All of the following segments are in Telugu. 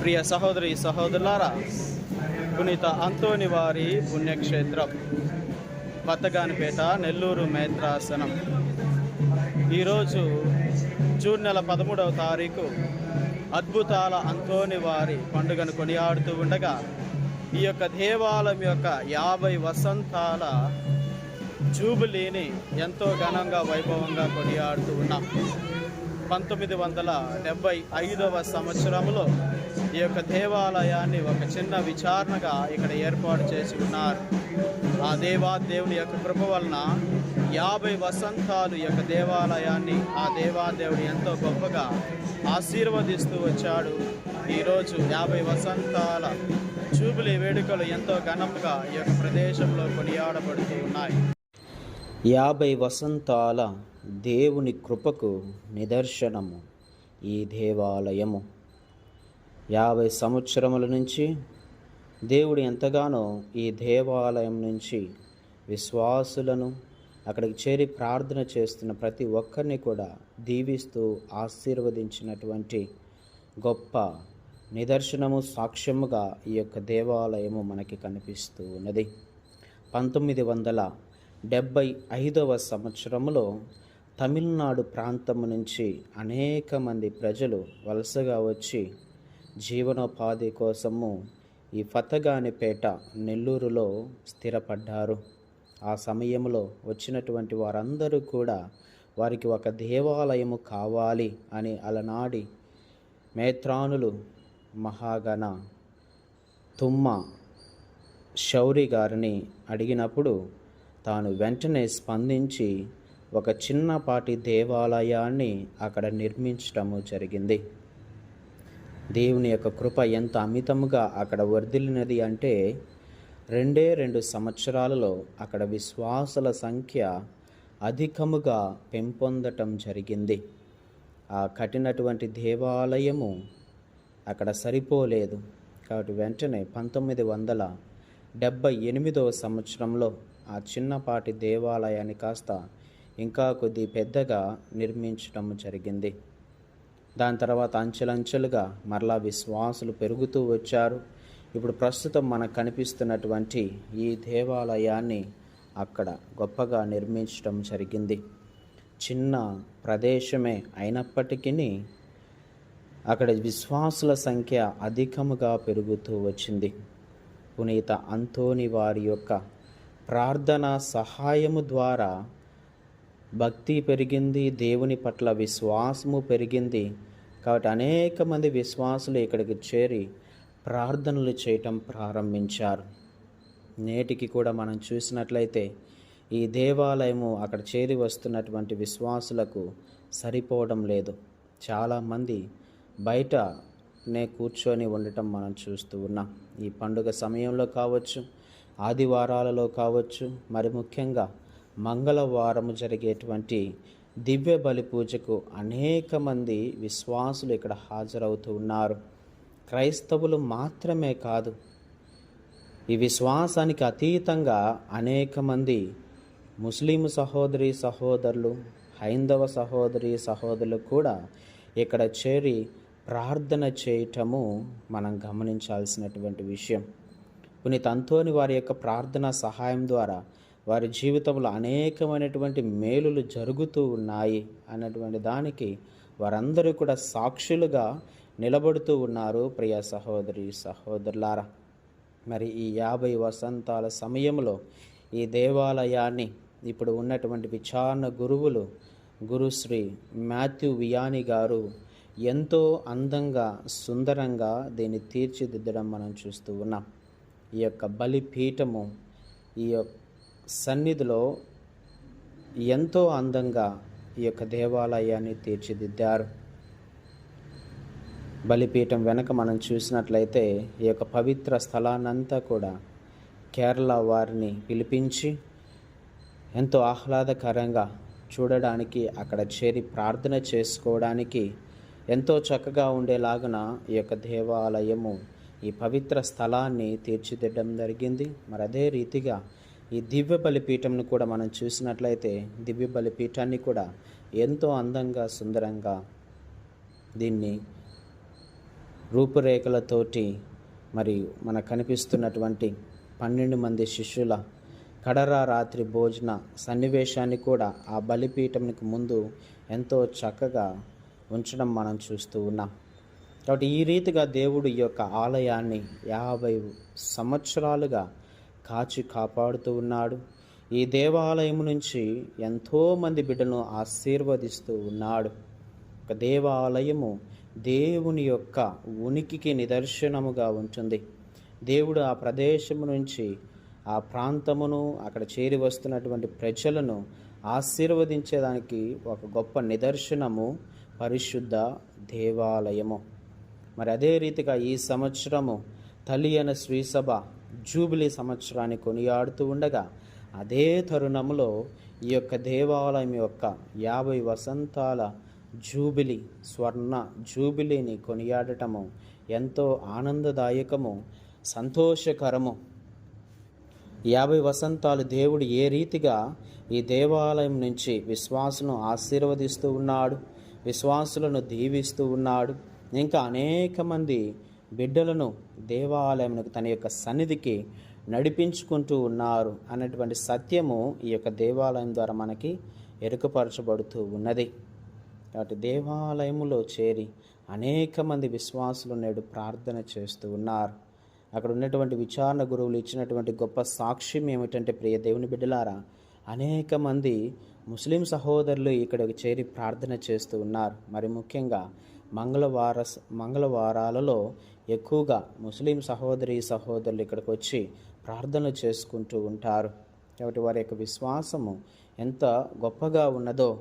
ప్రియ సహోదరి సహోదరులారా పునీత అంతోని వారి పుణ్యక్షేత్రం పత్తగానిపేట నెల్లూరు మేత్రాసనం. ఈరోజు జూన్ నెల పదమూడవ తారీఖు అద్భుతాల అంతోని వారి పండుగను కొనియాడుతూ ఉండగా ఈ యొక్క దేవాలయం యొక్క యాభై వసంతాల జూబిలీని ఎంతో ఘనంగా వైభవంగా కొనియాడుతూ ఉన్నాం. పంతొమ్మిది వందల డెబ్బై ఐదవ సంవత్సరంలో ఈ యొక్క దేవాలయాన్ని ఒక చిన్న విచారణగా ఇక్కడ ఏర్పాటు చేసి ఉన్నారు. ఆ దేవా దేవుని యొక్క కృప వలన యాభై వసంతాలు యొక్క దేవాలయాన్ని ఆ దేవాదేవుడు ఎంతో గొప్పగా ఆశీర్వదిస్తూ వచ్చాడు. ఈరోజు యాభై వసంతాల జూబిలీ వేడుకలు ఎంతో ఘనంగా ఈ యొక్క ప్రదేశంలో కొనియాడబడుతూ ఉన్నాయి. యాభై వసంతాల దేవుని కృపకు నిదర్శనము ఈ దేవాలయము. యాభై సంవత్సరముల నుంచి దేవుడు ఎంతగానో ఈ దేవాలయం నుంచి విశ్వాసులను అక్కడికి చేరి ప్రార్థన చేస్తున్న ప్రతి ఒక్కరిని కూడా దీవిస్తూ ఆశీర్వదించినటువంటి గొప్ప నిదర్శనము సాక్ష్యముగా ఈ యొక్క దేవాలయము మనకి కనిపిస్తూ ఉన్నది. పంతొమ్మిది వందల డెబ్భై ఐదవ సంవత్సరంలో తమిళనాడు ప్రాంతం నుంచి అనేక మంది ప్రజలు వలసగా వచ్చి జీవనోపాధి కోసము ఈ ఫతగానిపేట నెల్లూరులో స్థిరపడ్డారు. ఆ సమయంలో వచ్చినటువంటి వారందరూ కూడా వారికి ఒక దేవాలయము కావాలి అని అలనాడి మేత్రానులు మహాగణ తుమ్మ శౌరి గారిని అడిగినప్పుడు తాను వెంటనే స్పందించి ఒక చిన్నపాటి దేవాలయాన్ని అక్కడ నిర్మించటము జరిగింది. దేవుని యొక్క కృప ఎంత అమితముగా అక్కడ వర్ధిల్లినది అంటే రెండే రెండు సంవత్సరాలలో అక్కడ విశ్వాసుల సంఖ్య అధికముగా పెంపొందటం జరిగింది. ఆ కట్టినటువంటి దేవాలయము అక్కడ సరిపోలేదు. కాబట్టి వెంటనే పంతొమ్మిది వందల డెబ్భై ఎనిమిదవ సంవత్సరంలో ఆ చిన్నపాటి దేవాలయాన్ని కాస్త ఇంకా కొద్ది పెద్దగా నిర్మించడం జరిగింది. దాని తర్వాత అంచెలంచెలుగా మరలా విశ్వాసులు పెరుగుతూ వచ్చారు. ఇప్పుడు ప్రస్తుతం మనకు కనిపిస్తున్నటువంటి ఈ దేవాలయాన్ని అక్కడ గొప్పగా నిర్మించడం జరిగింది. చిన్న ప్రదేశమే అయినప్పటికీ అక్కడ విశ్వాసుల సంఖ్య అధికముగా పెరుగుతూ వచ్చింది. పునీత అంతోని వారి యొక్క ప్రార్థన సహాయము ద్వారా భక్తి పెరిగింది దేవుని పట్ల విశ్వాసము పెరిగింది. కాబట్టి అనేక మంది విశ్వాసులు ఇక్కడికి చేరి ప్రార్థనలు చేయటం ప్రారంభించారు. నేటికి కూడా మనం చూసినట్లయితే ఈ దేవాలయము అక్కడ చేరి వస్తున్నటువంటి విశ్వాసులకు సరిపోవడం లేదు. చాలామంది బయటనే కూర్చొని ఉండటం మనం చూస్తూ ఉన్నాం. ఈ పండుగ సమయంలో కావచ్చు ఆదివారాలలో కావచ్చు మరి ముఖ్యంగా మంగళవారం జరిగేటువంటి దివ్య బలి పూజకు అనేక మంది విశ్వాసులు ఇక్కడ హాజరవుతూ ఉన్నారు. క్రైస్తవులు మాత్రమే కాదు ఈ విశ్వాసానికి అతీతంగా అనేక మంది ముస్లిం సహోదరి సహోదరులు హైందవ సహోదరి సహోదరులు కూడా ఇక్కడ చేరి ప్రార్థన చేయటము మనం గమనించాల్సినటువంటి విషయం. కొన్ని అంతోని వారి యొక్క ప్రార్థన సహాయం ద్వారా వారి జీవితంలో అనేకమైనటువంటి మేలులు జరుగుతూ ఉన్నాయి అన్నటువంటి దానికి వారందరూ కూడా సాక్షులుగా నిలబడుతూ ఉన్నారు. ప్రియ సహోదరి సహోదరులారా మరి ఈ యాభై వసంతాల సమయంలో ఈ దేవాలయాన్ని ఇప్పుడు ఉన్నటువంటి విచారణ గురువులు గురుశ్రీ మాథ్యూ వియాని గారు ఎంతో అందంగా సుందరంగా దీన్ని తీర్చిదిద్దడం మనం చూస్తూ ఉన్నాం. ఈ యొక్క బలిపీఠము ఈ యొక్క సన్నిధిలో ఎంతో అందంగా ఈ యొక్క దేవాలయాన్ని తీర్చిదిద్దారు. బలిపీఠం వెనక మనం చూసినట్లయితే ఈ యొక్క పవిత్ర స్థలానంతా కూడా కేరళ వారిని పిలిపించి ఎంతో ఆహ్లాదకరంగా చూడడానికి అక్కడ చేరి ప్రార్థన చేసుకోవడానికి ఎంతో చక్కగా ఉండేలాగున ఈ యొక్క దేవాలయము ఈ పవిత్ర స్థలాన్ని తీర్చిదిద్దడం జరిగింది. మరి అదే రీతిగా ఈ దివ్య బలిపీఠంను కూడా మనం చూసినట్లయితే దివ్య బలిపీఠాన్ని కూడా ఎంతో అందంగా సుందరంగా దీన్ని రూపురేఖలతోటి మరి మనకు కనిపిస్తున్నటువంటి పన్నెండు మంది శిష్యుల కడరా రాత్రి భోజన సన్నివేశాన్ని కూడా ఆ బలిపీఠంకి ముందు ఎంతో చక్కగా ఉంచడం మనం చూస్తూ ఉన్నాం. కాబట్టి ఈ రీతిగా దేవుడు ఈ యొక్క ఆలయాన్ని యాభై సంవత్సరాలుగా కాచి కాపాడుతూ ఉన్నాడు. ఈ దేవాలయం నుంచి ఎంతోమంది బిడ్డను ఆశీర్వదిస్తూ ఉన్నాడు. ఒక దేవాలయము దేవుని యొక్క ఉనికికి నిదర్శనముగా ఉంటుంది. దేవుడు ఆ ప్రదేశము నుంచి ఆ ప్రాంతమును అక్కడ చేరి వస్తున్నటువంటి ప్రజలను ఆశీర్వదించేదానికి ఒక గొప్ప నిదర్శనము పరిశుద్ధ దేవాలయము. మరి అదే రీతిగా ఈ సంవత్సరము తల్లి అయిన శ్రీసభ జూబిలీ సంవత్సరాన్ని కొనియాడుతూ ఉండగా అదే తరుణంలో ఈ యొక్క దేవాలయం యొక్క యాభై వసంతాల జూబిలీ స్వర్ణ జూబిలీని కొనియాడటము ఎంతో ఆనందదాయకము సంతోషకరము. యాభై వసంతాలు దేవుడు ఏ రీతిగా ఈ దేవాలయం నుంచి విశ్వాసును ఆశీర్వదిస్తూ ఉన్నాడు విశ్వాసులను దీవిస్తూ ఉన్నాడు ఇంకా అనేక మంది బిడ్డలను దేవాలయమునకు తన యొక్క సన్నిధికి నడిపించుకుంటూ ఉన్నారు అన్నటువంటి సత్యము ఈ యొక్క దేవాలయం ద్వారా మనకి ఎరుకపరచబడుతూ ఉన్నది. కాబట్టి దేవాలయములో చేరి అనేక మంది విశ్వాసులు నేడు ప్రార్థన చేస్తూ ఉన్నారు. అక్కడ ఉన్నటువంటి విచారణ గురువులు ఇచ్చినటువంటి గొప్ప సాక్ష్యం ఏమిటంటే ప్రియ దేవుని బిడ్డలారా అనేక మంది ముస్లిం సహోదరులు ఇక్కడికి చేరి ప్రార్థన చేస్తూ ఉన్నారు. మరి ముఖ్యంగా మంగళవార మంగళవారాలలో ఎక్కువగా ముస్లిం సహోదరి సహోదరులు ఇక్కడికి వచ్చి ప్రార్థనలు చేసుకుంటూ ఉంటారు. కాబట్టి వారి యొక్క విశ్వాసము ఎంత గొప్పగా ఉన్నదో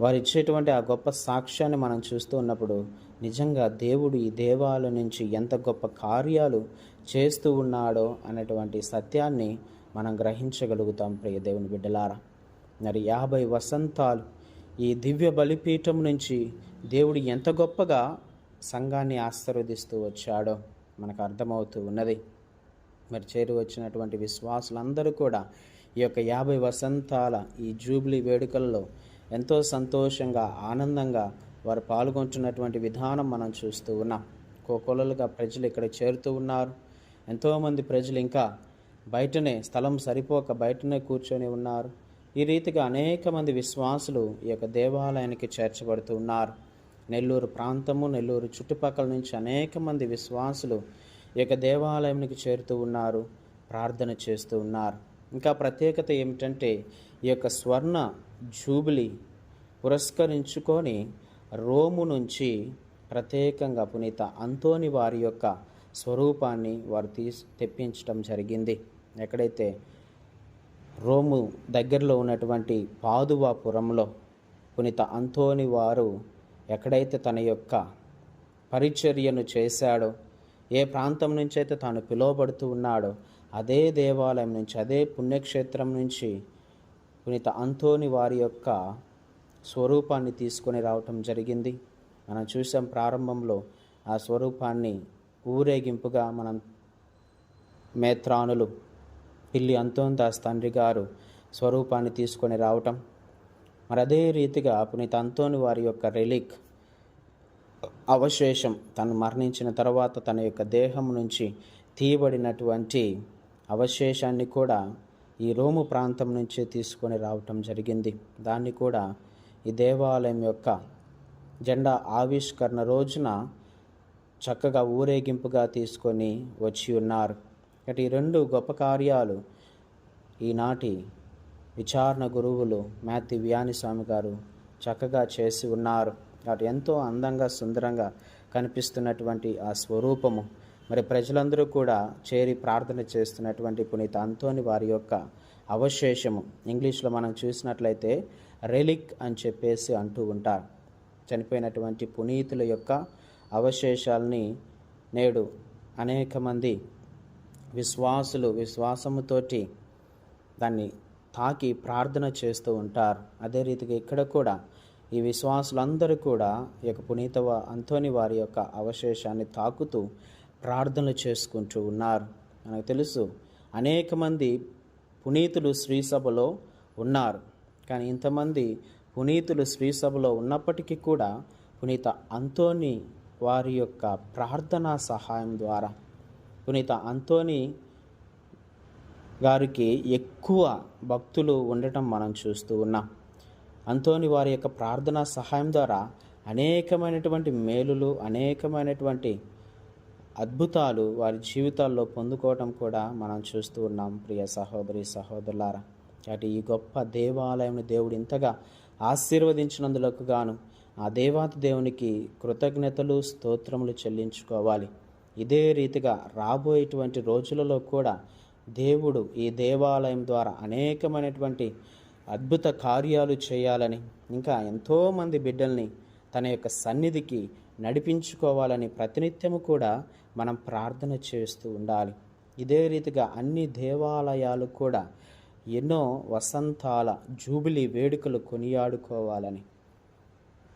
వారు ఇచ్చేటువంటి ఆ గొప్ప సాక్ష్యాన్ని మనం చూస్తూ ఉన్నప్పుడు నిజంగా దేవుడు ఈ దేవాలయం నుంచి ఎంత గొప్ప కార్యాలు చేస్తూ ఉన్నాడో అనేటువంటి సత్యాన్ని మనం గ్రహించగలుగుతాం ప్రియ దేవుని బిడ్డలారా. మరి యాభై వసంతాలు ఈ దివ్య బలిపీఠం నుంచి దేవుడు ఎంత గొప్పగా సంఘాన్ని ఆశీర్వదిస్తూ వచ్చాడో మనకు అర్థమవుతూ ఉన్నది. మరి చేరు వచ్చినటువంటి విశ్వాసులందరూ కూడా ఈ యొక్క యాభై వసంతాల ఈ జూబ్లీ వేడుకల్లో ఎంతో సంతోషంగా ఆనందంగా వారు పాల్గొంటున్నటువంటి విధానం మనం చూస్తూ ఉన్నాం. కోకొలలుగా ప్రజలు ఇక్కడ చేరుతూ ఉన్నారు. ఎంతోమంది ప్రజలు ఇంకా బయటనే స్థలం సరిపోక బయటనే కూర్చొని ఉన్నారు. ఈ రీతిగా అనేక మంది విశ్వాసులు ఈ యొక్క దేవాలయానికి చేర్చబడుతూ ఉన్నారు. నెల్లూరు ప్రాంతము నెల్లూరు చుట్టుపక్కల నుంచి అనేక మంది విశ్వాసులు ఈ యొక్క దేవాలయానికి చేరుతూ ఉన్నారు ప్రార్థన చేస్తూ ఉన్నారు. ఇంకా ప్రత్యేకత ఏమిటంటే ఈ యొక్క స్వర్ణ జూబిలీ పురస్కరించుకొని రోము నుంచి ప్రత్యేకంగా పునీత అంతోని వారి యొక్క స్వరూపాన్ని వారు తీసి తెప్పించడం జరిగింది. ఎక్కడైతే రోము దగ్గరలో ఉన్నటువంటి పాదువాపురంలో పునీత అంతోని వారు ఎక్కడైతే తన యొక్క పరిచర్యను చేశాడో ఏ ప్రాంతం నుంచి అయితే తాను పిలువబడుతూ ఉన్నాడో అదే దేవాలయం నుంచి అదే పుణ్యక్షేత్రం నుంచి పునీత అంతోని వారి యొక్క స్వరూపాన్ని తీసుకొని రావటం జరిగింది. మనం చూసాం ప్రారంభంలో ఆ స్వరూపాన్ని ఊరేగింపుగా మనం మేత్రానులు పిల్లి అంతోందాస్ తండ్రి గారు స్వరూపాన్ని తీసుకొని రావటం. మరి అదే రీతిగా పునీత అంతోని వారి యొక్క రెలిక్ అవశేషం తను మరణించిన తర్వాత తన యొక్క దేహం నుంచి తీయబడినటువంటి అవశేషాన్ని కూడా ఈ రోము ప్రాంతం నుంచే తీసుకొని రావటం జరిగింది. దాన్ని కూడా ఈ దేవాలయం యొక్క జెండా ఆవిష్కరణ రోజున చక్కగా ఊరేగింపుగా తీసుకొని వచ్చి ఉన్నారు. ఇటు ఈ రెండు గొప్ప కార్యాలు ఈనాటి విచారణ గురువులు మ్యాథ్యూ వ్యాని స్వామి గారు చక్కగా చేసి ఉన్నారు. అటు ఎంతో అందంగా సుందరంగా కనిపిస్తున్నటువంటి ఆ స్వరూపము. మరి ప్రజలందరూ కూడా చేరి ప్రార్థన చేస్తున్నటువంటి పునీత అంతోని వారి యొక్క అవశేషము. ఇంగ్లీష్లో మనం చూసినట్లయితే రెలిక్ అని చెప్పేసి అంటూ ఉంటారు. చనిపోయినటువంటి పునీతుల యొక్క అవశేషాలని నేడు అనేక మంది విశ్వాసులు విశ్వాసముతోటి దాన్ని తాకి ప్రార్థన చేస్తూ ఉంటారు. అదే రీతిగా ఇక్కడ కూడా ఈ విశ్వాసులందరూ కూడా ఈ యొక్క పునీత అంతోని వారి యొక్క అవశేషాన్ని తాకుతూ ప్రార్థనలు చేసుకుంటూ ఉన్నారు. మనకు తెలుసు అనేక మంది పునీతులు శ్రీసభలో ఉన్నారు. కానీ ఇంతమంది పునీతులు శ్రీసభలో ఉన్నప్పటికీ కూడా పునీత అంతోని వారి యొక్క ప్రార్థనా సహాయం ద్వారా పునీత అంతోని గారికి ఎక్కువ భక్తులు ఉండటం మనం చూస్తూ ఉన్నాం. అంతోని వారి యొక్క ప్రార్థన సహాయం ద్వారా అనేకమైనటువంటి మేలులు అనేకమైనటువంటి అద్భుతాలు వారి జీవితాల్లో పొందుకోవటం కూడా మనం చూస్తూ ఉన్నాం. ప్రియ సహోదరి సహోదరులారా కాబట్టి ఈ గొప్ప దేవాలయం దేవుడు ఇంతగా ఆశీర్వదించినందులకు గాను ఆ దేవాతి దేవునికి కృతజ్ఞతలు స్తోత్రములు చెల్లించుకోవాలి. ఇదే రీతిగా రాబోయేటువంటి రోజులలో కూడా దేవుడు ఈ దేవాలయం ద్వారా అనేకమైనటువంటి అద్భుత కార్యాలు చేయాలని ఇంకా ఎంతోమంది బిడ్డల్ని తన యొక్క సన్నిధికి నడిపించుకోవాలని ప్రతినిత్యము కూడా మనం ప్రార్థన చేస్తూ ఉండాలి. ఇదే రీతిగా అన్ని దేవాలయాలు కూడా ఎన్నో వసంతాల జూబిలీ వేడుకలు కొనియాడుకోవాలని.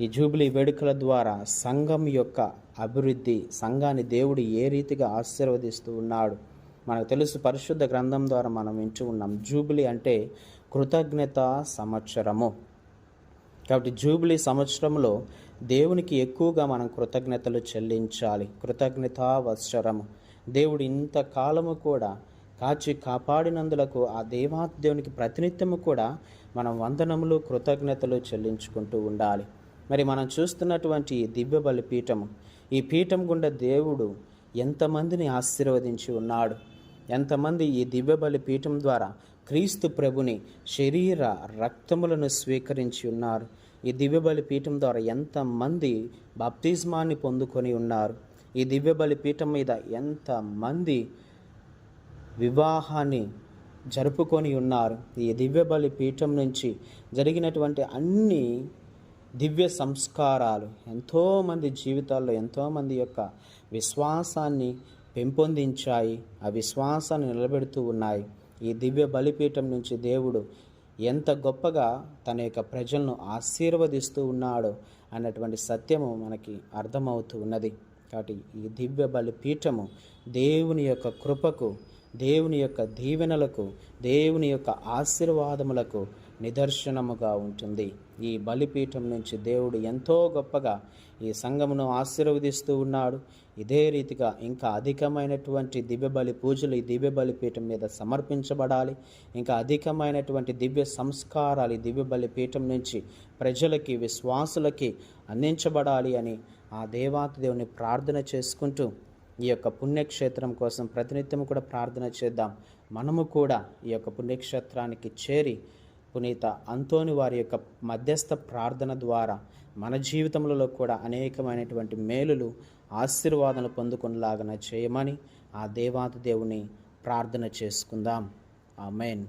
ఈ జూబిలీ వేడుకల ద్వారా సంఘం యొక్క అభివృద్ధి సంఘాన్ని దేవుడు ఏ రీతిగా ఆశీర్వదిస్తూ ఉన్నాడు? మనకు తెలుసు పరిశుద్ధ గ్రంథం ద్వారా మనం వింటూ ఉన్నాం. జూబిలీ అంటే కృతజ్ఞత సంవత్సరము. కాబట్టి జూబిలీ సంవత్సరంలో దేవునికి ఎక్కువగా మనం కృతజ్ఞతలు చెల్లించాలి. కృతజ్ఞతా వత్సరము దేవుడు ఇంతకాలము కూడా కాచి కాపాడినందులకు ఆ దేవాదేవునికి ప్రతినిత్యము కూడా మనం వందనములు కృతజ్ఞతలు చెల్లించుకుంటూ ఉండాలి. మరి మనం చూస్తున్నటువంటి ఈ దివ్య బలిపీఠము. ఈ పీఠం గుండా దేవుడు ఎంతమందిని ఆశీర్వదించి ఉన్నాడు? ఎంతమంది ఈ దివ్యబలి పీఠం ద్వారా క్రీస్తు ప్రభుని శరీర రక్తములను స్వీకరించి ఉన్నారు? ఈ దివ్యబలి పీఠం ద్వారా ఎంతమంది బాప్తిజమాన్ని పొందుకొని ఉన్నారు? ఈ దివ్యబలి పీఠం మీద ఎంతమంది వివాహాన్ని జరుపుకొని ఉన్నారు? ఈ దివ్యబలి పీఠం నుంచి జరిగినటువంటి అన్ని దివ్య సంస్కారాలు ఎంతోమంది జీవితాల్లో ఎంతోమంది యొక్క విశ్వాసాన్ని పెంపొందించాయి. ఆ విశ్వాసాన్ని నిలబెడుతూ ఉన్నాయి. ఈ దివ్య బలిపీఠం నుంచి దేవుడు ఎంత గొప్పగా తన యొక్క ప్రజలను ఆశీర్వదిస్తూ ఉన్నాడో అన్నటువంటి సత్యము మనకి అర్థమవుతూ ఉన్నది. కాబట్టి ఈ దివ్య బలిపీఠము దేవుని యొక్క కృపకు దేవుని యొక్క దీవెనలకు దేవుని యొక్క ఆశీర్వాదములకు నిదర్శనముగా ఉంటుంది. ఈ బలిపీఠం నుంచి దేవుడు ఎంతో గొప్పగా ఈ సంఘమును ఆశీర్వదిస్తూ ఉన్నాడు. ఇదే రీతిగా ఇంకా అధికమైనటువంటి దివ్య బలి పూజలు ఈ దివ్య బలిపీఠం మీద సమర్పించబడాలి. ఇంకా అధికమైనటువంటి దివ్య సంస్కారాలు ఈ దివ్య బలిపీఠం నుంచి ప్రజలకి విశ్వాసులకి అందించబడాలి అని ఆ దేవాతి దేవుని ప్రార్థన చేసుకుంటూ ఈ యొక్క పుణ్యక్షేత్రం కోసం ప్రతినిత్యం కూడా ప్రార్థన చేద్దాం. మనము కూడా ఈ యొక్క పుణ్యక్షేత్రానికి చేరి పునీత అంతోని వారి యొక్క మధ్యస్థ ప్రార్థన ద్వారా మన జీవితంలో కూడా అనేకమైనటువంటి మేలులు ఆశీర్వాదాలు పొందుకునేలాగన చేయమని ఆ దేవాది దేవుని ప్రార్థన చేసుకుందాం. ఆమెన్.